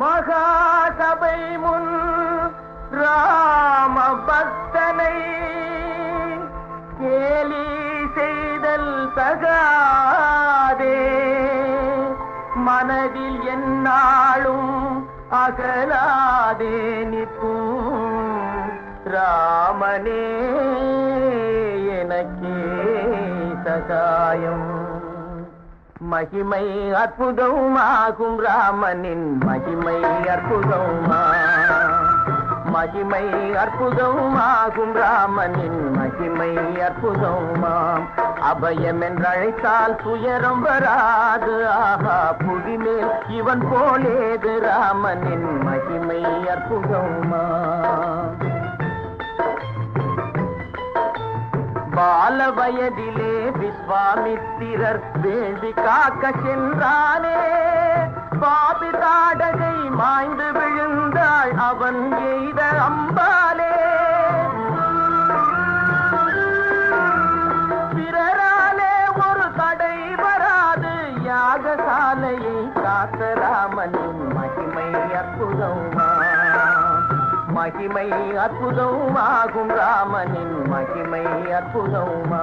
மகாசபை முன் ராம பக்தனை கேலி செய்தல் தகாதே. மனதில் என்னாலும் அகலாதே நிற்கும் ராமனே எனக்கே சகாயம். மகிமை அற்புதமாகும் ராமனின் மகிமை அற்புதமா. மகிமை அற்புதமாகும் ராமனின் மகிமை அற்புதமாம் அபயம் என்றழைத்தால் துயரம் வராது. ஆஹா புவிமேல் இவன் போலேது ராமனின் மகிமை அற்புதமா. வயதிலே விஸ்வாமித்திரர் வேண்டி காக்க சென்றானே. மகிமை அற்புதம் ஆகும் ராமனின் மகிமை அற்புதமா.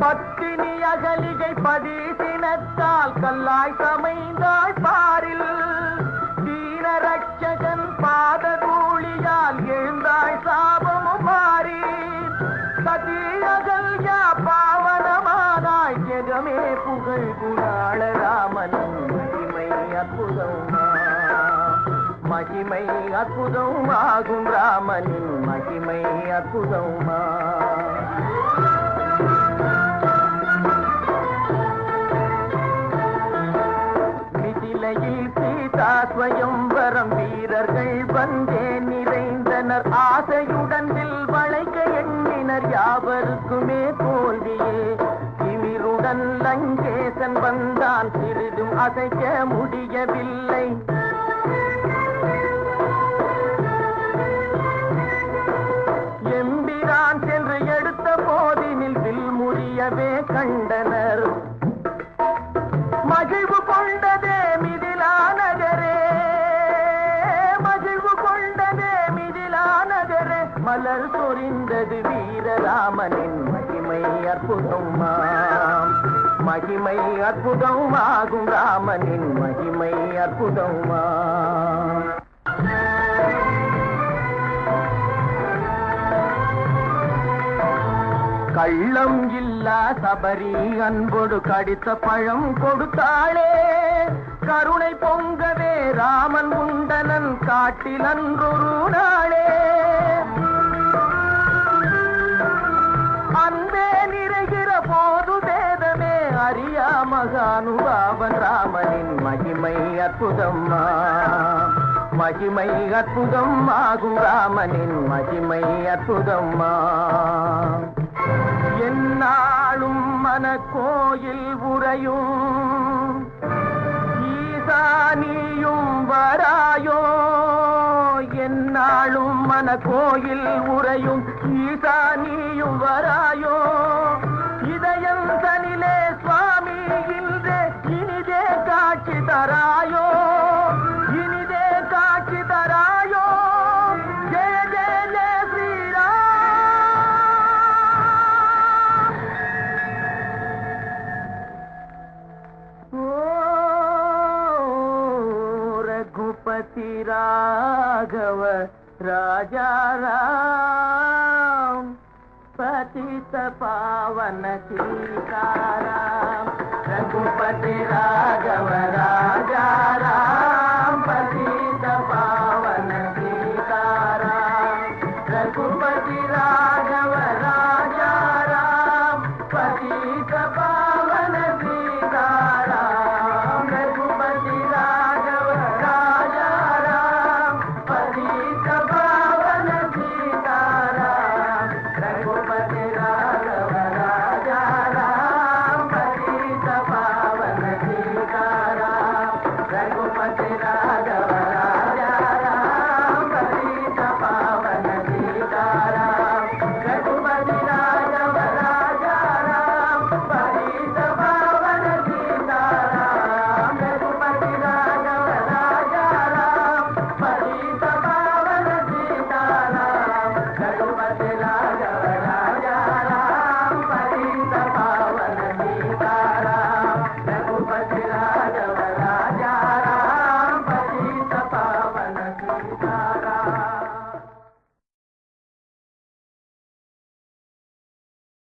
பத்தினி அகலிகை பதிசினத்தால் கல்லாய் சமைந்தாய் பாரில் தீனரட்சகன் பார் அற்புதமா மகிமை அற்புதமாகும் ராமனின் மகிமை அற்புதமா மிதிலையில் சீதா ஸ்வயம்பரம் வீரர்கள் வந்தே நிறைந்தனர். ஆசையுடன் வில் வளைக்க எண்ணினர் யாவருக்குமே தோல்வியே. திமிருடன் லங்கேசன் வந்தான். சிறிதும் அசைக்க முடியவில்லை. எம்பிரான் சென்று எடுத்த போதினில் வில் முறியவே கண்டனர். மகிழ்வு கொண்டதே மிதிலா நகரே. மகிழ்வு கொண்டதே மிதிலா நகரே. மலர் சொரிந்தது வீரராமனின் மகிமை அற்புதம்மா மகிமை அற்புதமாகும் ராமனின் மகிமை அற்புதமாம் கள்ளம் இல்லா சபரி அன்போடு கடித்த பழம் கொடுத்தாளே. கருணை பொங்கவே ராமன் உண்டனன் காட்டில் அன்றொரு நாளே. அறியா மகானுபாவன் ராமனின் மகிமை அற்புதம்மா. மகிமை அற்புதம் ஆகும் ராமனின் மகிமை அற்புதம்மா. என்னாலும் மன கோயில் உறையும் ஈசானியும் வராயோ. என்னாலும் மன கோயில் உறையும் ஈசானியும் வராயோ. ரகுபதி ராகவ ராஜாராம் பதித பாவன சீதாராம் ரகுபதி ராகவ